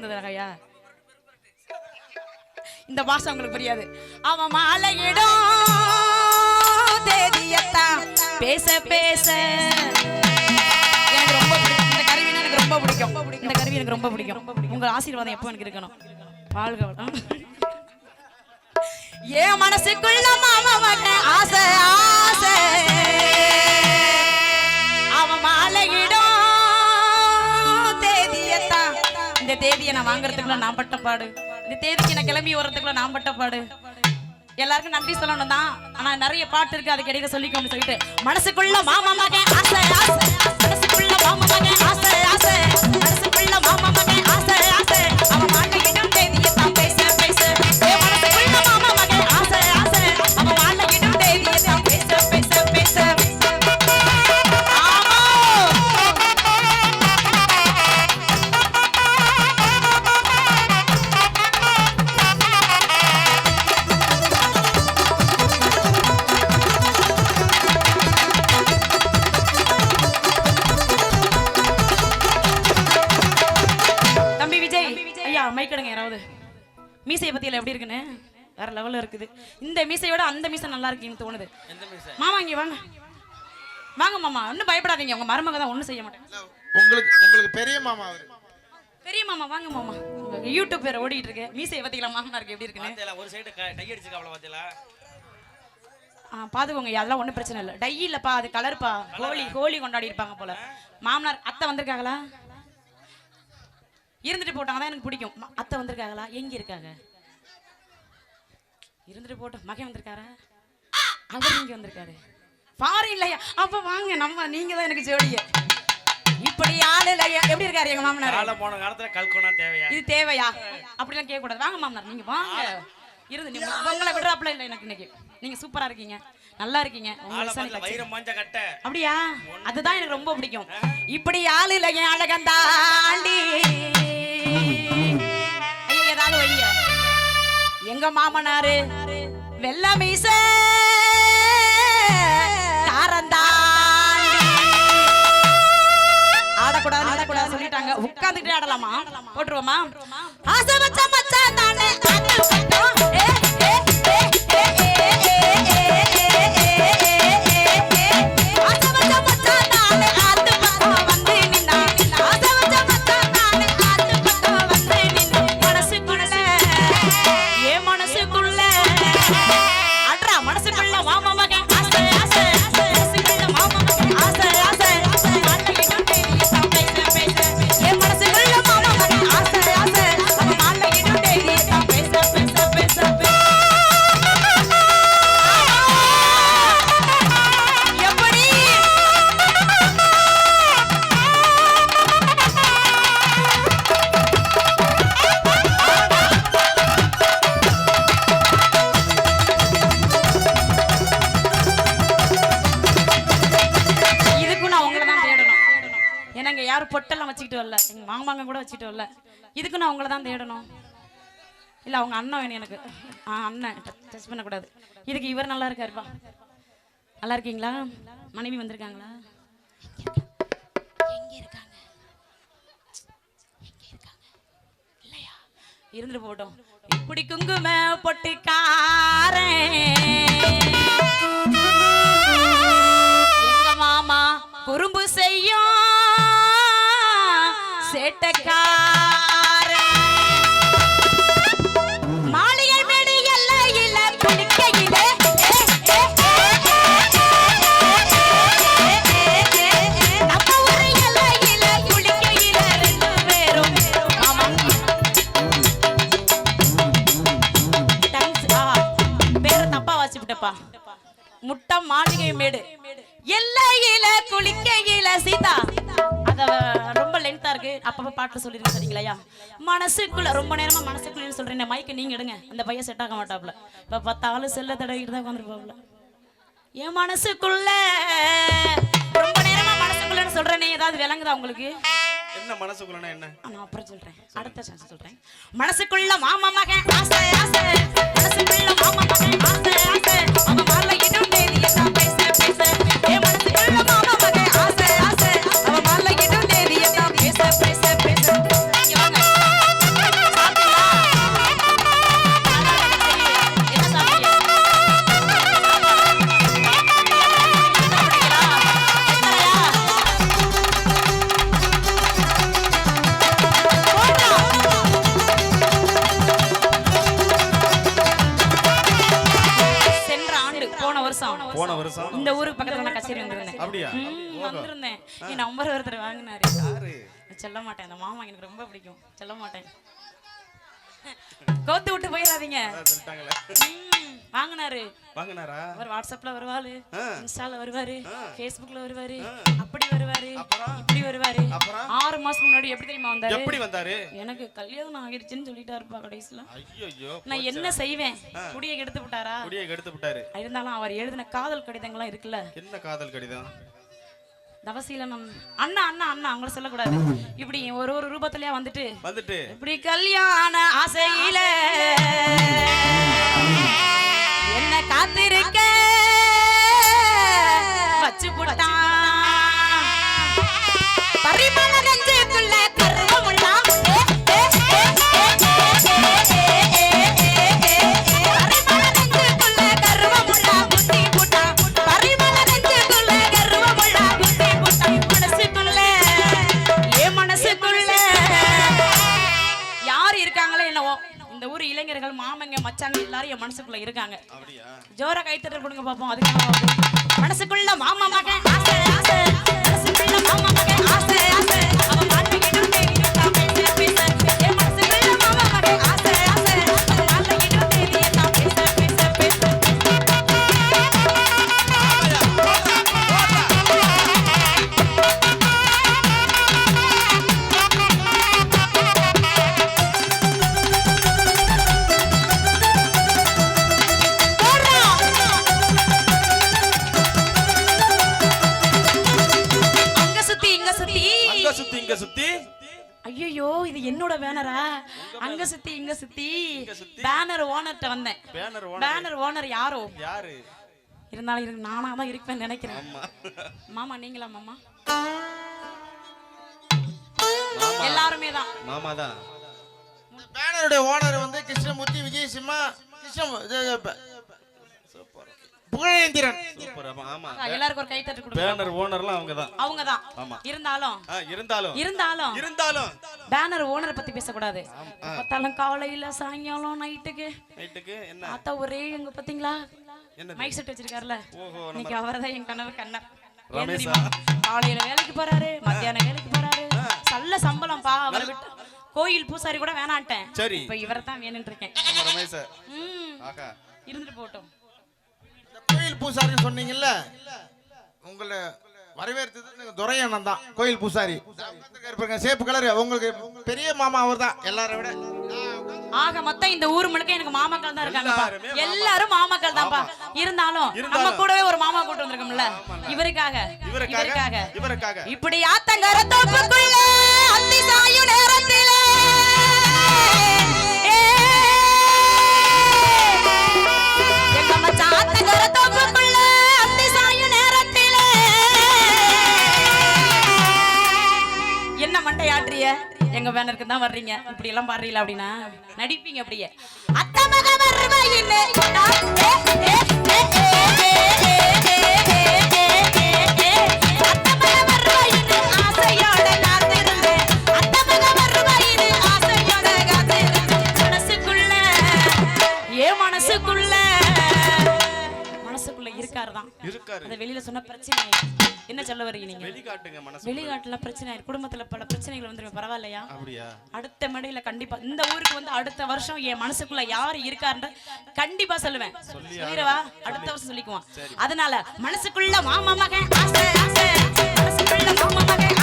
இருந்தது இருந்ததுக்காயா இந்த பாஷை உங்களுக்கு புரியாது. அவன் மாலையிடும் தேதியத்தான் பேச பேச. எனக்கு ரொம்ப பிடிக்கும். இந்த கருவி எனக்கு ரொம்ப பிடிக்கும். இந்த கருவி எனக்கு ரொம்ப பிடிக்கும். உங்க ஆசீர்வாதம் எப்போ எனக்கு இருக்கணும்? வாழ்க என் மனசுக்குள்ள மாமா மகன் ஆசை ஆசை. தேதியை நான் வாங்குறதுக்குள்ள நான் பட்ட பாடு இந்த தேதிக்கு நான் கிளம்பி வர்றதுக்குள்ள நான் பட்ட பாடு எல்லாருக்கும் நன்றி சொல்லணும் தான் ஆனா நிறைய பாட்டு இருக்கு அதுக்கு இடையில சொல்லிக்கோன்னு சொல்லிட்டு. மனசுக்குள்ள மாமா மகன் ஆசை ஆசை. மீசையை பத்தியில எப்படி இருக்குன்னு? வேற லெவல்ல இருக்குது. இந்த மீசையோட அந்த மீசை நல்லா இருக்குன்னு தோணுது. மாமா இங்க வாங்க. வாங்க மாமா. ஒன்றும் பயப்படாதீங்க. உங்க மருமக தான் ஒன்றும் செய்ய மாட்டேன். உங்களுக்கு உங்களுக்கு பெரிய மாமா அவரு. பெரிய மாமா வாங்க மாமா. யூடியூப் பேர் ஓடிட்டு இருக்கு. மீசையை பத்திக்கலாம் மாமனாருக்கு எப்படி இருக்குன்னு. ஒரு சைடு டை அடிச்சுக்காவல பாத்தியலா ஆ பாத்துக்கோங்க. அதெல்லாம் ஒன்றும் பிரச்சனை இல்லை. டை இல்லப்பா அது கலர்ப்பா ஹோலி ஹோலி கொண்டாடி இருப்பாங்க போல. மாமனார் அத்தை வந்திருக்காங்களா? இருந்துட்டு போட்டாங்க தான் எனக்கு பிடிக்கும். அத்தை வந்திருக்காங்களா? எங்க இருக்காங்க? இருந்துட்டு போட்டோம் மகன் வந்திருக்காரா? அவர் இங்க வந்திருக்காரு. பாரு இல்லையா? அப்ப வாங்க நம்ம நீங்க தான் எனக்கு ஜோடிய. இப்படி ஆளு இல்லையா? எப்படி இருக்காரு எங்க மாமனார்? போன காலத்துல கல்கோனா தேவையா? இது தேவையா? அப்படிலாம் கேட்க கூடாது வாங்க மாமனார் நீங்க வாங்க. இருந்து நீங்க உங்களை விடுறாப்புல இல்லை எனக்கு இன்னைக்கு. நீங்க சூப்பரா இருக்கீங்க. நல்லா இருக்கீங்க. அப்படியா? அதுதான் எனக்கு ரொம்ப பிடிக்கும். இப்படி ஆளு இல்லை என் அழகந்தாண்டி ஐயா ஏதாவது வைங்க. எங்க மாமனாரு? வெள்ள மீச. காரந்தாண்டி ஆடக்கூடாது ஆடக்கூடாது சொல்லிட்டாங்க. உட்காந்துட்டு ஆடலாமா? போட்டுருவோமா? ஆசை வச்ச மச்சான் தானே. பொட்டெல்லாம் வச்சுக்கிட்டு வரல மாமாங்க கூட வச்சுட்டு வரல இதுக்கும் நான் உங்களை தான் தேடணும். இல்லை அவங்க அண்ணன் வேணும் எனக்கு. ஆ அண்ணன். டச் பண்ணக்கூடாது. இதுக்கு இவர் நல்லா இருக்காருப்பா. நல்லா இருக்கீங்களா? மனைவி வந்திருக்காங்களா? எங்க இருக்காங்க? இருந்துட்டு போட்டோம் இப்படி குங்கும பொட்டுக்காரன். அப்பப்ப பாட்டு சொல்லிருங்க சரிங்களையா? மனசுக்குள்ள ரொம்ப நேரமா மனசுக்குள்ள சொல்றேன் மைக்கு நீங்க எடுங்க. அந்த பையன் செட் ஆக மாட்டாப்ல இப்ப பத்தாலும் செல்ல தடவிட்டு தான் உட்காந்துருப்பாப்ல என் மனசுக்குள்ள ரொம்ப நேரமா மனசுக்குள்ளன்னு சொல்றேனே ஏதாவது விளங்குதா உங்களுக்கு? என்ன மனசுக்குள்ளனா என்ன? நான் அப்புறம் சொல்றேன். அடுத்த சான்ஸ் சொல்றேன். மனசுக்குள்ள மாமா மகன் என் நம்பர் ஒருத்தர் வாங்கினாரு. யாரு? சொல்ல மாட்டேன். அந்த மாமா எனக்கு ரொம்ப பிடிக்கும். சொல்ல மாட்டேன். கோத்து விட்டு போயிடாதீங்க. வாங்கினாரு. வாங்கினாரா? அவர் வாட்ஸ்அப்ல வருவாரு. இன்ஸ்டால வருவாரு. ஃபேஸ்புக்ல வருவாரு. அப்படி வருவாரு? இப்படி வருவாரு? ஆறு மாசம் முன்னாடி எப்படி தெரியுமா வந்தாரு? எப்படி வந்தாரு? எனக்கு கல்யாணம் ஆகிடுச்சுன்னு கடைசியில. ஐயோ நான் என்ன செய்வேன்? குடியை கெடுத்து விட்டாரா? குடியை கெடுத்து விட்டாரு. இருந்தாலும் அவர் எழுதின காதல் கடிதங்கள்லாம் இருக்குல்ல. என்ன காதல் கடிதம்? தவசியில நம் அண்ணா அண்ணா அண்ணா அவங்கள சொல்லக்கூடாது. இப்படி ஒரு ஒரு ரூபத்திலயா வந்துட்டு? வந்துட்டு. இப்படி கல்யாண ஆசையில. என் மனசுக்குள்ள இருக்காங்க ஜோர கைத்தட்டல் கொடுங்க பாப்போம் அதுக்காக. மனசுக்குள்ள என்னோட பேனரா அங்க சுத்தி இங்க சுத்தி. சுத்தி. பேனர் ஓனர்ட்ட வந்தேன். பேனர் ஓனர் பேனர் ஓனர் யாரோ? யாரு? இருந்தாலும் இருக்கு நானா தான் இருப்பேன்னு நினைக்கிறேன். மாமா நீங்களா மாமா? எல்லாருமே தான். மாமா தான். பேனருடைய ஓனர் வந்து கிருஷ்ணமூர்த்தி விஜய் சிம்மா கிருஷ்ண புகழேந்திரன். ஆமா எல்லாருக்கும் ஒரு கை தட்டு பேனர் ஓனர்லாம் அவங்க இருந்தாலும். இருந்தாலும். இருந்தாலும். இருந்தாலும். பேனர் ஓனரை பத்தி பேசக்கூடாது. பார்த்தாலும் காலையில சாயங்காலம் நைட்டுக்கு நைட்டுக்கு என்ன? ஒரே எங்க பாத்தீங்களா? மைக் செட் வச்சிருக்காருல. ஓஹோ இன்னைக்கு அவர்தான் என் கனவு? காலையில வேலைக்கு போறாரு மத்தியானம் வேலைக்கு போறாரு. நல்ல சம்பளம் பா அவரை விட்டு கோயில் பூசாரி கூட வேணான்ட்டேன். சரி. இப்ப இவரை தான் வேணும்னு இருக்கேன் ரமேஷ் ம், ஆகா இருந்துட்டு போட்டோம் இந்த கோயில் பூசாரின்னு சொன்னீங்கல்ல உங்களை வரவேற்றது நீங்க துரை அண்ணன் தான் கோயில் பூசாரி இருப்பாங்க சேப்பு கலர் உங்களுக்கு பெரிய மாமா அவர் தான் எல்லாரை விட ஆக மொத்தம் இந்த ஊர் முழுக்க எனக்கு மாமாக்கள் தான் இருக்காங்க எல்லாருமே மாமா. எல்லாரும் மாமாக்கள் தான்ப்பா இருந்தாலும் நம்ம. கூடவே ஒரு மாமா கூட்டு வந்திருக்கோம்ல இவருக்காக இவருக்காக இவருக்காக இவருக்காக இப்படி ஆத்தங்கர தோப்புக்குள்ள அத்தி சாயும் நேரத்திலே எங்க மச்சான் ஆத்தங்கர தோப்புக்குள்ள எங்க பேனருக்கு தான் வர்றீங்க? இப்படி எல்லாம் பாடுறீங்களா அப்படின்னா? நடிப்பீங்க அப்படியே. அத்தமக இருக்காரு தான் இருக்காரு. வெளியில சொன்ன பிரச்சனை சொல்ல வரீங்க நீங்க. வெளிக்காட்டுங்க மனசு வெளிநாட்டுல பிரச்சனை. குடும்பத்துல பல பிரச்சனைகள் வந்துரும் பரவாயில்லையா? அப்படியா? அடுத்த மேடையில கண்டிப்பா இந்த ஊருக்கு வந்து அடுத்த வருஷம் என் மனசுக்குள்ள யார் இருக்காருன்ற கண்டிப்பா சொல்லுவேன். சொல்லிடவா? அடுத்த வருஷம் சொல்லிக்குவோம் அதனால மனசுக்குள்ள மாமா மகன் ஆசை ஆசை. மனசுக்குள்ள மாமா மகன்